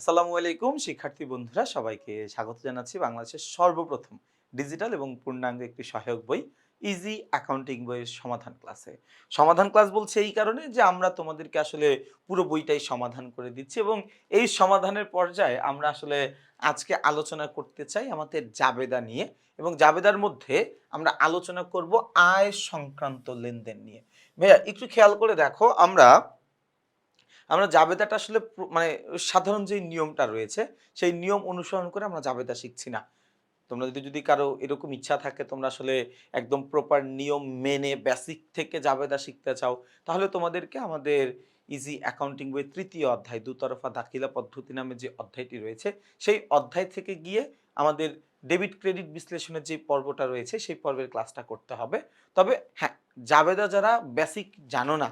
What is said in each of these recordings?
আসসালামু আলাইকুম, শিক্ষার্থী বন্ধুরা, সবাইকে স্বাগত জানাচ্ছি বাংলাদেশের সর্বপ্রথম ডিজিটাল এবং পূর্ণাঙ্গ একটি সহায়ক বই ইজি অ্যাকাউন্টিং বইয়ের সমাধান ক্লাসে সমাধান ক্লাস বলছে এই কারণে যে আমরা তোমাদেরকে আসলে পুরো বইটাই সমাধান করে দিচ্ছি এবং এই সমাধানের পর্যায়ে আমরা আসলে আজকে আলোচনা করতে চাই আমাদের জাবেদা নিয়ে এবং জাবেদার মধ্যে আমরা আলোচনা করব আয় সংক্রান্ত লেনদেন নিয়ে। ভাইয়া, একটু খেয়াল করে দেখো, আমরা আমরা জাবেদাটা আসলে মানে সাধারণ যে নিয়মটা রয়েছে, সেই নিয়ম অনুসরণ করে আমরা জাবেদা শিখছি না। তোমরা যদি যদি কারও এরকম ইচ্ছা থাকে, তোমরা আসলে একদম প্রপার নিয়ম মেনে বেসিক থেকে জাবেদা শিখতে চাও, তাহলে তোমাদেরকে আমাদের ইজি অ্যাকাউন্টিং বই তৃতীয় অধ্যায়, দুতরফা দাখিলা পদ্ধতি নামে যে অধ্যায়টি রয়েছে, সেই অধ্যায় থেকে গিয়ে আমাদের ডেবিট ক্রেডিট বিশ্লেষণের যে পর্বটা রয়েছে, সেই পর্বের ক্লাসটা করতে হবে। তবে হ্যাঁ জাবেদা যারা বেসিক জানো না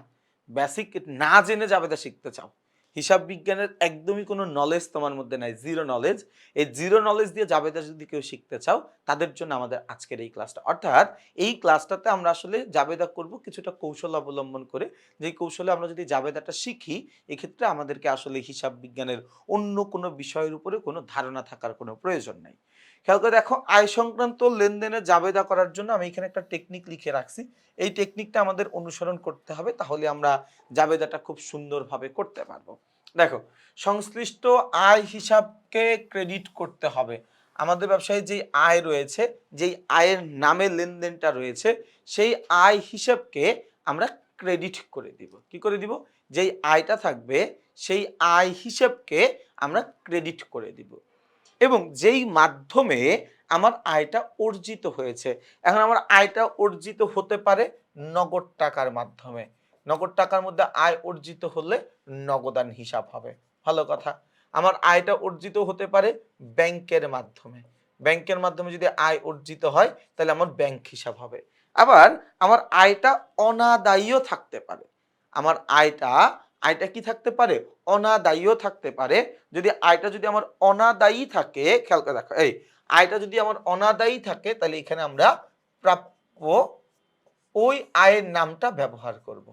বেসিক না জেনে জাবেদা শিখতে চাও। হিসাব বিজ্ঞানের একদমই কোনো নলেজ তোমার মধ্যে নাই জিরো নলেজ এই জিরো নলেজ দিয়ে জাবেদা যদি কেউ শিখতে চাও, তাদের জন্য আমাদের আজকের এই ক্লাসটা অর্থাৎ এই ক্লাসটাতে আমরা আসলে জাবেদা করব কিছুটা কৌশল অবলম্বন করে। যে কৌশলে আমরা যদি জাবেদাটা শিখি, এক্ষেত্রে আমাদেরকে আসলে হিসাব বিজ্ঞানের অন্য কোনো বিষয়ের উপরে কোনো ধারণা থাকার কোনো প্রয়োজন নাই। খেয়াল করে দেখো, আয় সংক্রান্ত লেনদেনে জাবেদা করার জন্য আমি এখানে একটা টেকনিক লিখে রাখছি। এই টেকনিকটা আমাদের অনুসরণ করতে হবে, তাহলে আমরা জাবেদাটা খুব সুন্দরভাবে করতে পারব। দেখো, সংশ্লিষ্ট আয় হিসাবকে ক্রেডিট করতে হবে। আমাদের ব্যবসায় যেই আয় রয়েছে, যেই আয়ের নামে লেনদেনটা রয়েছে, সেই আয় হিসাবকে আমরা ক্রেডিট করে দিব। কি করে দিব? যেই আয়টা থাকবে, সেই আয় হিসাবকে আমরা ক্রেডিট করে দিব। এবং যেই মাধ্যমে আমার আয়টা অর্জিত হয়েছে। এখন আমার আয়টা অর্জিত হতে পারে নগদ টাকার মাধ্যমে। নগদ টাকার মধ্যে আয় অর্জিত হলে নগদান হিসাব হবে। ভালো কথা। আমার আয়টা অর্জিত হতে পারে ব্যাংকের মাধ্যমে। ব্যাংকের মাধ্যমে যদি আয় অর্জিত হয়, তাহলে আমার ব্যাংক হিসাব হবে। আবার আমার আয়টা অনাদায়ীও থাকতে পারে। আমার আয়টা আয়টা কি থাকতে পারে? অনাদায়ীও থাকতে পারে। যদি আয়টা যদি আমার অনাদায়ী থাকে, খেয়াল করে দেখো, এই আয়টা যদি আমার অনাদায়ী থাকে, তাহলে এখানে আমরা প্রাপ্য ওই আয়ের নামটা ব্যবহার করব।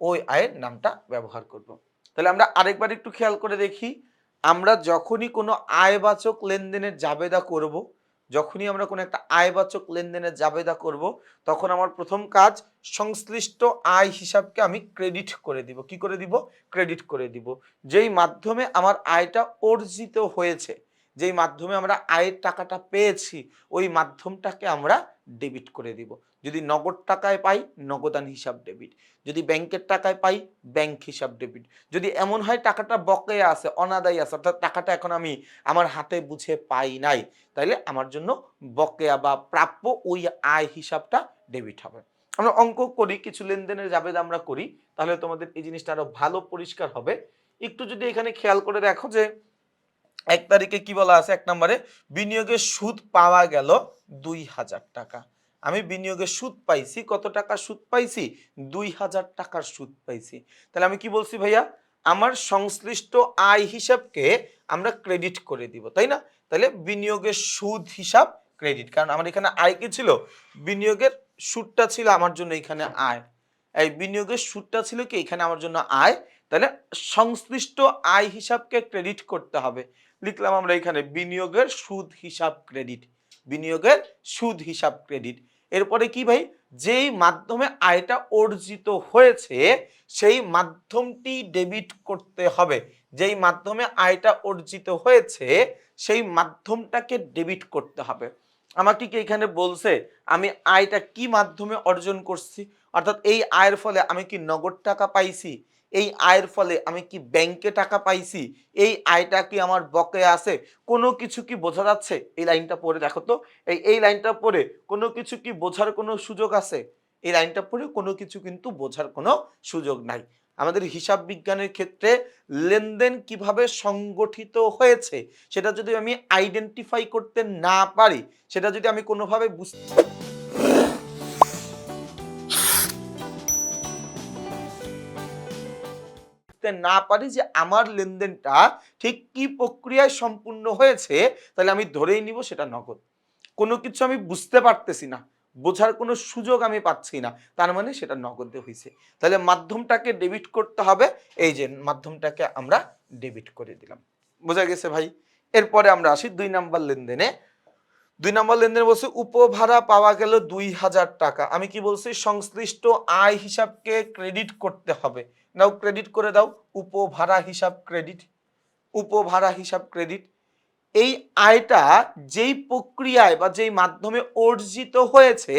ওই আয়ের নামটা ব্যবহার করব। তাহলে আমরা আরেকবার একটু খেয়াল করে দেখি। আমরা যখনই কোনো আয়বাচক লেনদেনের জাবেদা করব যখনই আমরা কোনো একটা আয়বাচক লেনদেনে জাবেদা করব, তখন আমার প্রথম কাজ সংশ্লিষ্ট আয় হিসাবকে আমি ক্রেডিট করে দিব। কি করে দিব? ক্রেডিট করে দিব। যেই মাধ্যমে আমার আয়টা অর্জিত হয়েছে, যেই মাধ্যমে আমরা আয়ের টাকাটা পেয়েছি, ওই মাধ্যমটাকে আমরা ডেবিট করে দিব। যদি নগদ টাকায় পাই, নগদান হিসাব ডেবিট যদি ব্যাংকের টাকায় পাই ব্যাংক হিসাব ডেবিট যদি এমন হয় টাকাটা বকেয়া আছে, অনাদায়ী আছে, অর্থাৎ টাকাটা এখন আমি আমার হাতে বুঝে পাই নাই, তাইলে আমার জন্য বকেয়া বা প্রাপ্য ওই আয় হিসাবটা ডেবিট হবে। আমরা অঙ্ক করি, কিছু লেনদেনের জাবেদা আমরা করি, তাহলে তোমাদের এই জিনিসটা আরও ভালো পরিষ্কার হবে। একটু যদি এখানে খেয়াল করে দেখো যে এক তারিখে কি বলা আছে? এক নম্বরে, বিনিয়োগের সুদ পাওয়া গেল দুই হাজার টাকা। আমি বিনিয়োগের সুদ পাইছি, কত টাকা সুদ পাইছি? দুই হাজার টাকার সুদ পাইছি। তাহলে আমি কি বলছি ভাইয়া? আমার সংশ্লিষ্ট আয় হিসাবকে আমরা ক্রেডিট করে দিব, তাই না? তাহলে বিনিয়োগের সুদ হিসাব ক্রেডিট। কারণ আমার এখানে আয় কি ছিল? বিনিয়োগের সুদটা ছিল আমার জন্য এখানে আয়। এই বিনিয়োগের সুদটা ছিল কি? এখানে আমার জন্য আয়। তাহলে সংশ্লিষ্ট আয় হিসাবকে ক্রেডিট করতে হবে। লিখলাম আমরা এখানে বিনিয়োগের সুদ হিসাব ক্রেডিট বিনিয়োগের সুদ হিসাব ক্রেডিট এরপরে কি ভাই? যেই মাধ্যমে আয়টা অর্জিত হয়েছে, সেই মাধ্যমটি ডেবিট করতে হবে। যেই মাধ্যমে আয়টা অর্জিত হয়েছে, সেই মাধ্যমটাকে ডেবিট করতে হবে। আমাকে কি এখানে বলছে, আমি আয়টা কি মাধ্যমে অর্জন করছি? অর্থাৎ এই আয়ের ফলে আমি কি নগদ টাকা পাইছি? এই আয়ের ফলে আমি কি ব্যাংকে টাকা পাইছি? এই আয়টা কি আমার বকেয়া আছে? কোনো কিছু কি বোঝা যাচ্ছে? এই লাইনটা পড়ে দেখো তো। এই এই লাইনটা পড়ে কোনো কিছু কি বোঝার কোনো সুযোগ আছে? এই লাইনটা পড়ে কোনো কিছু কিন্তু বোঝার কোনো সুযোগ নাই। আমাদের হিসাব বিজ্ঞানের ক্ষেত্রে লেনদেন কীভাবে সংগঠিত হয়েছে, সেটা যদি আমি আইডেন্টিফাই করতে না পারি, সেটা যদি আমি কোনোভাবে বুঝতে বুঝতে না পারি যে আমার লেনদেনটা ঠিক কি প্রক্রিয়ায় সম্পূর্ণ হয়েছে, তাহলে আমি ধরেই নিব সেটা নগদ। কোনো কিছু আমি বুঝতে পারতেছি না, বোঝার কোনো সুযোগ আমি পাচ্ছি না, তার মানে সেটা নগদে হয়েছে। তাহলে মাধ্যমটাকে ডেবিট করতে হবে, এই যে মাধ্যমটাকে আমরা ডেবিট করে দিলাম। বোঝা গেছে ভাই? এরপরে আমরা আসি দুই নাম্বার লেনদেনে। দুই নম্বর লেনদেন বলছে, উপভাড়া পাওয়া গেল দুই হাজার টাকা। আমি কি বলছি, সংশ্লিষ্ট আয় হিসাবকে ক্রেডিট করতে হবে। নাও ক্রেডিট করে দাও, উপভাড়া হিসাব ক্রেডিট উপভাড়া হিসাব ক্রেডিট এই আয়টা যেই প্রক্রিয়ায় বা যেই মাধ্যমে অর্জিত হয়েছে,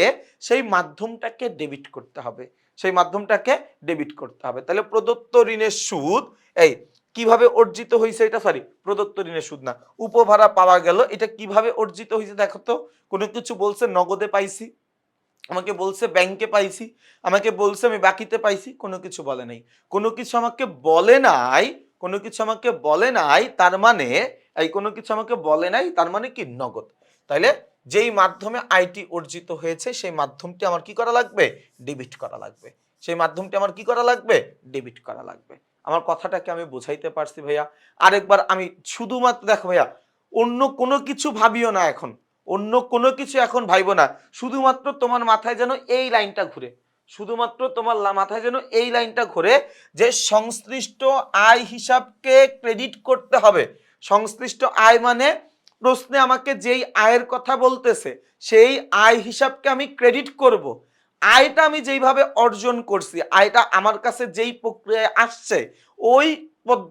সেই মাধ্যমটাকে ডেবিট করতে হবে। সেই মাধ্যমটাকে ডেবিট করতে হবে। তাহলে প্রদত্ত ঋণের সুদ, এই কীভাবে অর্জিত হয়েছে এটা সরি প্রদত্ত ঋণের সুদ না। উপভাড়া পাওয়া গেল, এটা কীভাবে অর্জিত হয়েছে দেখো তো, কোনো কিছু বলছে, নগদে পাইছি, আমাকে বলছে, ব্যাংকে পাইছি, আমাকে বলছে, আমি বাকিতে পাইছি, কোনো কিছু বলে নাই। কোনো কিছু আমাকে বলে নাই, কোনো কিছু আমাকে বলে নাই, তার মানে এই কোনো কিছু আমাকে বলে নাই, তার মানে কি নগদ? তাইলে যেই মাধ্যমে আইটি অর্জিত হয়েছে, সেই মাধ্যমটি আমার কি করা লাগবে? ডেবিট করা লাগবে। সেই মাধ্যমটি আমার কি করা লাগবে? ডেবিট করা লাগবে। আমার কথাটাকে আমি বোঝাইতে পারছি ভাইয়া। আরেকবার আমি শুধুমাত্র দেখো ভাইয়া, অন্য কোনো কিছু ভাবিও না এখন। অন্য কোনো কিছু এখন ভাইবো না। শুধুমাত্র তোমার মাথায় যেন এই লাইনটা ঘুরে। শুধুমাত্র তোমার মাথায় যেন এই লাইনটা ঘুরে যে সংশ্লিষ্ট আয় হিসাবকে ক্রেডিট করতে হবে। সংশ্লিষ্ট আয় মানে প্রশ্নে আমাকে যেই আয়ের কথা বলতেছে, সেই আয় হিসাবকে আমি ক্রেডিট করব। আয়টা আমি যেইভাবে অর্জন করছি, আয়টা আমার কাছে যেই প্রক্রিয়ায় আসছে, ওই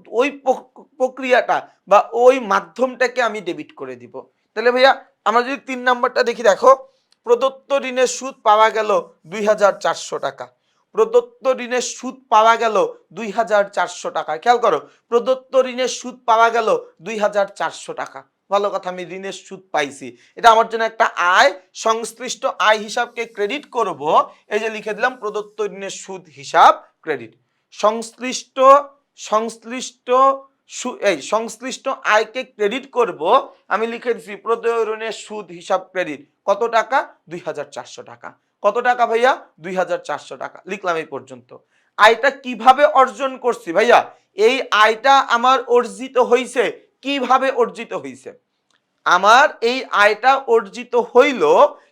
ওই প্রক- প্রক্রিয়াটা বা ওই মাধ্যমটাকে আমি ডেবিট করে দিব। তাহলে ভাইয়া, আমরা যদি তিন নাম্বারটা দেখি, দেখো, প্রদত্ত ঋণের সুদ পাওয়া গেল দুই হাজার চারশো টাকা। প্রদত্ত ঋণের সুদ পাওয়া গেল দুই হাজার চারশো টাকা। খেয়াল করো, প্রদত্ত ঋণের সুদ পাওয়া গেল দুই হাজার চারশো টাকা। ভালো কথা, আমি ঋণের সুদ পাইছি। এটা আমার জন্য একটা আয়, সংশ্লিষ্ট আয় হিসাবকে ক্রেডিট করব। এই যে লিখে দিলাম, প্রদত্ত ঋণের সুদ হিসাব ক্রেডিট সংশ্লিষ্ট সংশ্লিষ্ট এই সংশ্লিষ্ট আয়কে ক্রেডিট করব। আমি লিখে দিচ্ছি প্রদেয় ঋণের সুদ হিসাব ক্রেডিট কত টাকা? দুই হাজার চারশো টাকা। কত টাকা ভাইয়া? দুই হাজার চারশো টাকা। লিখলাম এই পর্যন্ত। আয়টা কীভাবে অর্জন করছি ভাইয়া? এই আয়টা আমার অর্জিত হইছে কীভাবে অর্জিত হইছে? আমার এই আয়টা অর্জিত হইল,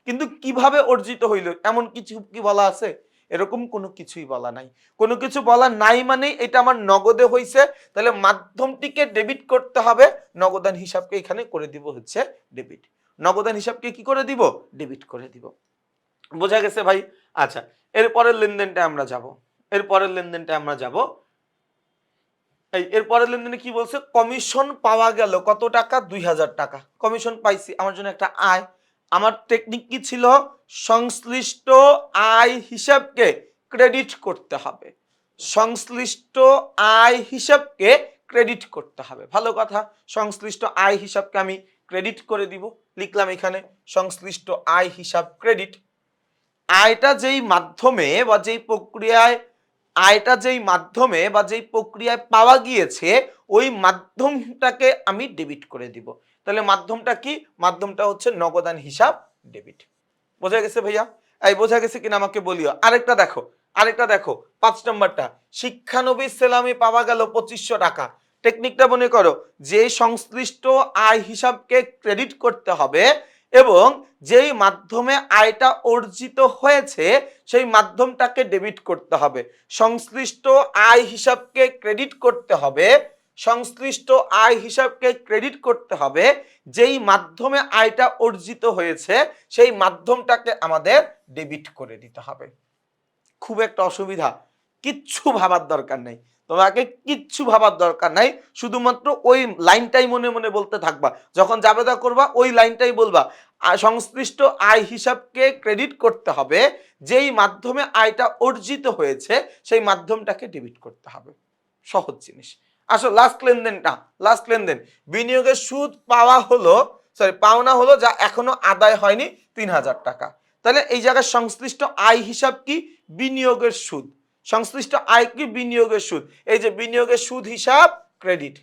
কিন্তু কীভাবে অর্জিত হইল? এমন কিছু কি বলা আছে? এরকম কোনো কিছুই বলা নাই। কোনো কিছু বলা নাই মানে এটা আমার নগদে হইছে। তাহলে মাধ্যমটিকে ডেবিট করতে হবে। নগদান হিসাবকে এখানে করে দিব হচ্ছে ডেবিট নগদান হিসাবকে কি করে দিব? ডেবিট করে দিব। বোঝা গেছে ভাই? আচ্ছা এরপরের লেনদেনটা আমরা যাব। এরপরের লেনদেনটা আমরা যাব এই, এরপরের লেনদেনে কি বলছে? কমিশন পাওয়া গেল কত টাকা? দুই হাজার টাকা। কমিশন পাইছি, আমার জন্য একটা আয়। আমার টেকনিক কি ছিল? সংশ্লিষ্ট আয় হিসাবকে ক্রেডিট করতে হবে। সংশ্লিষ্ট আয় হিসাবকে ক্রেডিট করতে হবে। ভালো কথা, সংশ্লিষ্ট আয় হিসাবকে আমি ক্রেডিট করে দিব। লিখলাম এখানে, সংশ্লিষ্ট আয় হিসাব ক্রেডিট আয়টা যেই মাধ্যমে বা যেই প্রক্রিয়ায় আয়টা যেই মাধ্যমে বা যেই প্রক্রিয়ায় পাওয়া গিয়েছে, ওই মাধ্যমটাকে আমি ডেবিট করে দিব। তাহলে মাধ্যমটা কি? মাধ্যমটা হচ্ছে নগদান হিসাব ডেবিট বোঝা গেছে ভাইয়া? এই বোঝা গেছে কিনা আমাকে বলিও। আরেকটা দেখো আরেকটা দেখো, পাঁচ নম্বরটা। শিক্ষানবী সেলামে পাওয়া গেল পঁচিশশো টাকা। টেকনিকটা মনে করো, যে সংশ্লিষ্ট আয় হিসাবকে ক্রেডিট করতে হবে এবং যেই মাধ্যমে আয়টা অর্জিত হয়েছে, সেই মাধ্যমটাকে ডেবিট করতে হবে। সংশ্লিষ্ট আয় হিসাবকে ক্রেডিট করতে হবে, সংশ্লিষ্ট আয় হিসাবকে ক্রেডিট করতে হবে, যেই মাধ্যমে আয়টা অর্জিত হয়েছে, সেই মাধ্যমটাকে আমাদের ডেবিট করে দিতে হবে। খুব একটা অসুবিধা, কিচ্ছু ভাবার দরকার নেই। তোমাকে কিচ্ছু ভাবার দরকার নাই। শুধুমাত্র ওই লাইনটাই মনে মনে বলতে থাকবা। যখন জাবেদা করবা, ওই লাইনটাই বলবা। সংশ্লিষ্ট আয় হিসাবকে ক্রেডিট করতে হবে। যেই মাধ্যমে আয়টা অর্জিত হয়েছে, সেই মাধ্যমটাকে ডেবিট করতে হবে। সহজ জিনিস। আসো লাস্ট লেনদেনটা লাস্ট লেনদেন। বিনিয়োগের সুদ পাওয়া হলো সরি পাওনা হলো যা এখনও আদায় হয়নি, তিন হাজার টাকা। তাহলে এই জায়গায় সংশ্লিষ্ট আয় হিসাব কি? বিনিয়োগের সুদ। সংশ্লিষ্ট আয় কি বিনিয়োগের সুদ। এই যে বিনিয়োগের সুদ হিসাব, ক্রেডিট।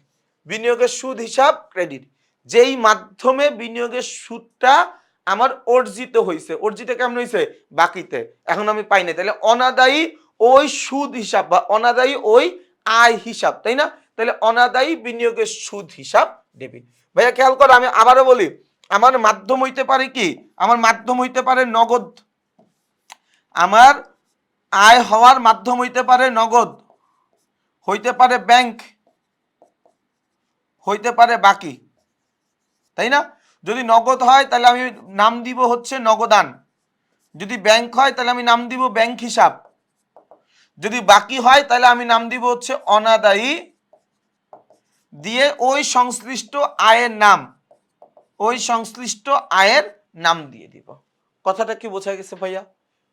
বিনিয়োগের সুদ হিসাব, ক্রেডিট। যেই মাধ্যমে বিনিয়োগের সুদটা আমার অর্জিত হয়েছে অর্জিত কেমন হয়েছে বাকিতে। এখন আমি পাই না তাহলে অনাদায়ী ওই সুদ হিসাব বা অনাদায়ী ওই আয় হিসাব, তাই না? তাহলে অনাদায়ী বিনিয়োগের সুদ হিসাব ডেবিট ভাইয়া, খেয়াল করো, আমি আবারও বলি, আমার মাধ্যম হইতে পারে কি? আমার মাধ্যম হইতে পারে নগদ। আমার আয় হওয়ার মাধ্যম হইতে পারে নগদ, হইতে পারে ব্যাংক, হইতে পারে বাকি। তাই না? যদি নগদ হয়, তাহলে আমি নাম দিব হচ্ছে নগদান। যদি ব্যাংক হয়, তাহলে আমি নাম দিব ব্যাংক হিসাব। যদি বাকি হয়, তাহলে আমি নাম দিব হচ্ছে অনাদায়ী। দিয়ে ওই সংশ্লিষ্ট আয়ের নাম, ওই সংশ্লিষ্ট আয়ের নাম দিয়ে দিব। কথাটা কি বোঝা গেছে ভাইয়া?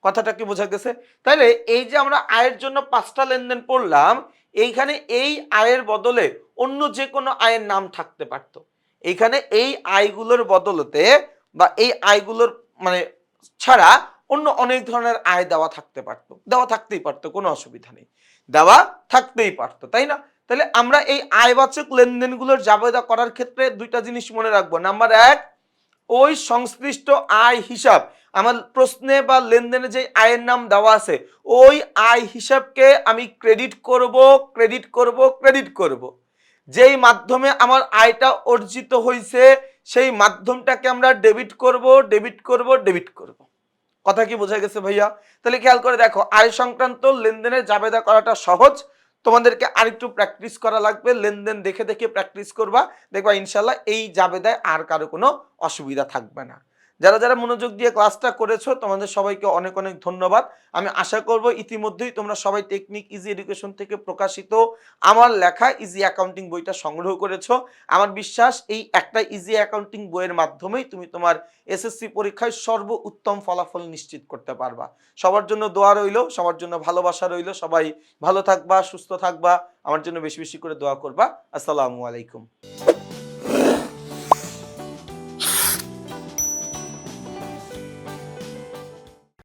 কথাটা কি বোঝা গেছে তাহলে এই যে আমরা আয়ের জন্য পাঁচটা লেনদেন পড়লাম এইখানে এই আয়ের বদলে অন্য যে কোনো আয়ের নাম থাকতে পারতো। এইখানে এই আয়গুলোর বদলতে বা এই আয়গুলোর মানে ছাড়া অন্য অনেক ধরনের আয় দেওয়া থাকতে পারতো। দেওয়া থাকতেই পারতো, কোনো অসুবিধা নেই। দেওয়া থাকতেই পারতো, তাই না? তাহলে আমরা এই আয়বাচক লেনদেনগুলোর জাবেদা করার ক্ষেত্রে দুইটা জিনিস মনে রাখব। নাম্বার এক, ওই সংশ্লিষ্ট আয় হিসাব আমার প্রশ্নে বা লেনদেনে যে আয়ের নাম দেওয়া আছে, ওই আয় হিসাবকে আমি ক্রেডিট করব ক্রেডিট করব ক্রেডিট করব। যেই মাধ্যমে আমার আয়টা অর্জিত হয়েছে সেই মাধ্যমটাকে আমরা ডেবিট করব ডেবিট করব ডেবিট করব। কথা কি বোঝা গেছে ভাইয়া? তাহলে খেয়াল করে দেখো, আয় সংক্রান্ত লেনদেনের জাবেদা করাটা সহজ। তোমাদেরকে আরেকটু প্র্যাকটিস করা লাগবে, লেনদেন দেখে দেখে প্র্যাকটিস করবা। দেখবা ইনশাল্লাহ এই জাবেদায় আর কারও কোনো অসুবিধা থাকবে না। যারা যারা মনোযোগ দিয়ে ক্লাসটা করেছ, তোমাদের সবাইকে অনেক অনেক ধন্যবাদ। আমি আশা করব ইতিমধ্যেই তোমরা সবাই টেকনিক ইজি এডুকেশন থেকে প্রকাশিত আমার লেখা ইজি অ্যাকাউন্টিং বইটা সংগ্রহ করেছ। আমার বিশ্বাস, এই একটা ইজি অ্যাকাউন্টিং বইয়ের মাধ্যমেই তুমি তোমার এসএসসি পরীক্ষায় সর্ব উত্তম ফলাফল নিশ্চিত করতে পারবা। সবার জন্য দোয়া রইল, সবার জন্য ভালোবাসা রইল। সবাই ভালো থাকবা, সুস্থ থাকবা, আমার জন্য বেশি বেশি করে দোয়া করবা। আসসালামু আলাইকুম।